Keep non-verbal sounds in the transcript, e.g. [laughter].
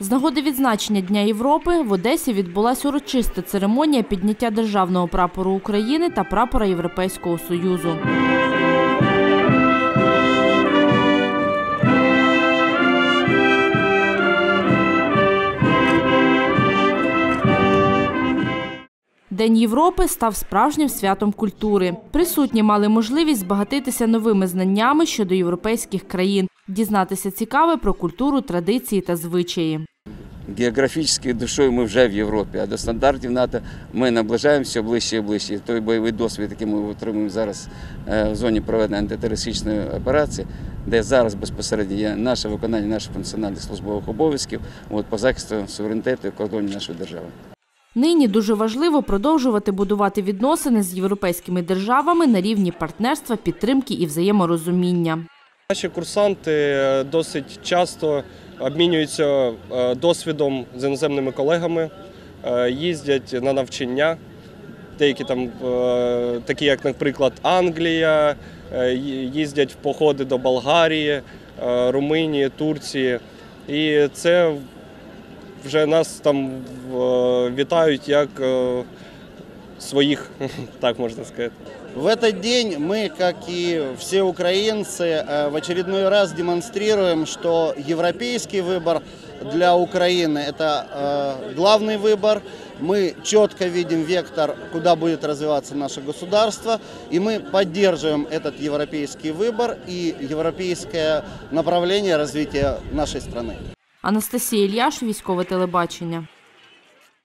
З нагоди відзначення Дня Європи в Одесі відбулася урочиста церемонія підняття державного прапору України та прапора Європейського Союзу. День Європи став справжнім святом культури. Присутні мали можливість збагатитися новими знаннями щодо європейських країн, дізнатися цікаве про культуру, традиції та звичаї. Географічною душою ми вже в Європі, а до стандартів НАТО ми наближаємося ближче і ближче. Той бойовий досвід, який ми отримуємо зараз е, в зоні проведення антитерористичної операції, де зараз безпосередньо є наше виконання наших функціональних службових обов'язків от, по захисту суверенітету і кордонів нашої держави. Нині дуже важливо продовжувати будувати відносини з європейськими державами на рівні партнерства, підтримки і взаєморозуміння. Наші курсанти е, досить часто обмінюються е, досвідом з іноземними колегами, е, їздять на навчання. Деякі там, такі як, наприклад, Англія, їздять в походи до Болгарії, Румунії, Турції. І це вже нас там вітають як е, своїх, [laughs] так можна сказати. В этот день мы, как и все украинцы, э, в очередной раз демонстрируем, что европейский выбор для Украины – это э, главный выбор. Мы четко видим вектор, куда будет развиваться наше государство, и мы поддерживаем этот европейский выбор и европейское направление развития нашей страны. Анастасія Ільяш, військове телебачення.